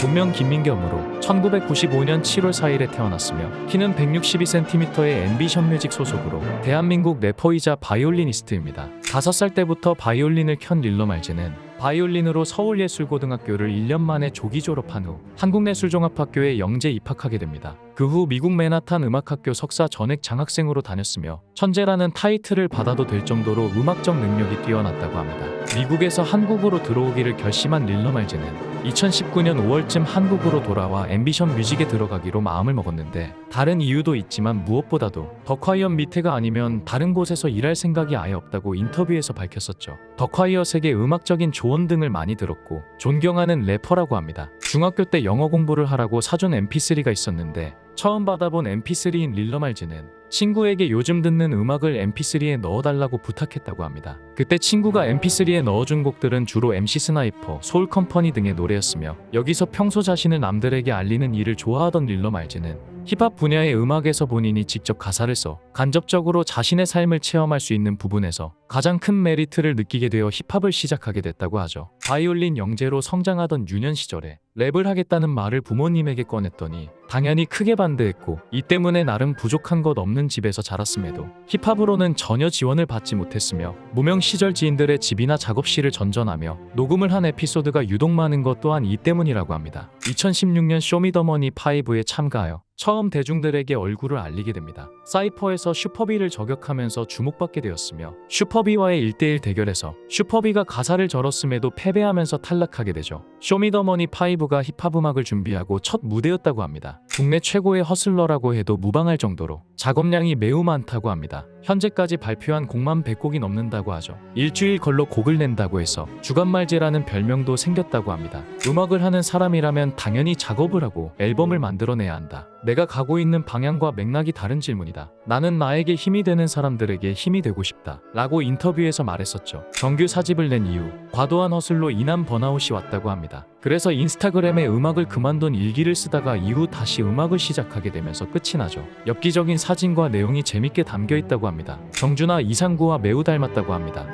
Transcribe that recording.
본명 김민겸으로 1995년 7월 4일에 태어났으며 키는 162cm의 앰비션 뮤직 소속으로 대한민국 래퍼이자 바이올리니스트입니다. 5살 때부터 바이올린을 켠 릴러 말제는 바이올린으로 서울예술고등학교를 1년 만에 조기 졸업한 후 한국예술종합학교에 영재 입학하게 됩니다. 그 후 미국 맨하탄 음악학교 석사 전액 장학생으로 다녔으며 천재라는 타이틀을 받아도 될 정도로 음악적 능력이 뛰어났다고 합니다. 미국에서 한국으로 들어오기를 결심한 릴러 말제는 2019년 5월쯤 한국으로 돌아와 앰비션 뮤직에 들어가기로 마음을 먹었는데 다른 이유도 있지만 무엇보다도 덕화이언 밑에가 아니면 다른 곳에서 일할 생각이 아예 없다고 인터뷰에서 밝혔었죠. 덕화이엇에게 음악적인 조언 등을 많이 들었고 존경하는 래퍼라고 합니다. 중학교 때 영어 공부를 하라고 사준 mp3가 있었는데 처음 받아본 mp3인 릴러말즈는 친구에게 요즘 듣는 음악을 mp3에 넣어달라고 부탁했다고 합니다. 그때 친구가 mp3에 넣어준 곡들은 주로 MC 스나이퍼, 소울 컴퍼니 등의 노래였으며 여기서 평소 자신을 남들에게 알리는 일을 좋아하던 릴러말즈는 힙합 분야의 음악에서 본인이 직접 가사를 써 간접적으로 자신의 삶을 체험할 수 있는 부분에서 가장 큰 메리트를 느끼게 되어 힙합을 시작하게 됐다고 하죠. 바이올린 영재로 성장하던 유년 시절에 랩을 하겠다는 말을 부모님에게 꺼냈더니 당연히 크게 반대했고 이 때문에 나름 부족한 것 없는 집에서 자랐음에도 힙합으로는 전혀 지원을 받지 못했으며 무명 시절 지인들의 집이나 작업실을 전전하며 녹음을 한 에피소드가 유독 많은 것 또한 이 때문이라고 합니다. 2016년 쇼미더머니 5에 참가하여 처음 대중들에게 얼굴을 알리게 됩니다. 사이퍼에서 슈퍼비를 저격하면서 주목받게 되었으며 슈퍼비와의 1대1 대결에서 슈퍼비가 가사를 절었음에도 패배하면서 탈락하게 되죠. 쇼미더머니 5가 힙합 음악을 준비하고 첫 무대였다고 합니다. 국내 최고의 허슬러라고 해도 무방할 정도로 작업량이 매우 많다고 합니다. 현재까지 발표한 곡만 100곡이 넘는다고 하죠. 일주일 걸로 곡을 낸다고 해서 주간말제라는 별명도 생겼다고 합니다. 음악을 하는 사람이라면 당연히 작업을 하고 앨범을 만들어내야 한다. 내가 가고 있는 방향과 맥락이 다른 질문이다. 나는 나에게 힘이 되는 사람들에게 힘이 되고 싶다. 라고 인터뷰에서 말했었죠. 정규 사집을 낸 이후 과도한 허슬로 인한 번아웃이 왔다고 합니다. 그래서 인스타그램에 음악을 그만둔 일기를 쓰다가 이후 다시 음악을 시작하게 되면서 끝이 나죠. 엽기적인 사진과 내용이 재밌게 담겨 있다고 합니다. 정주나 이상구와 매우 닮았다고 합니다.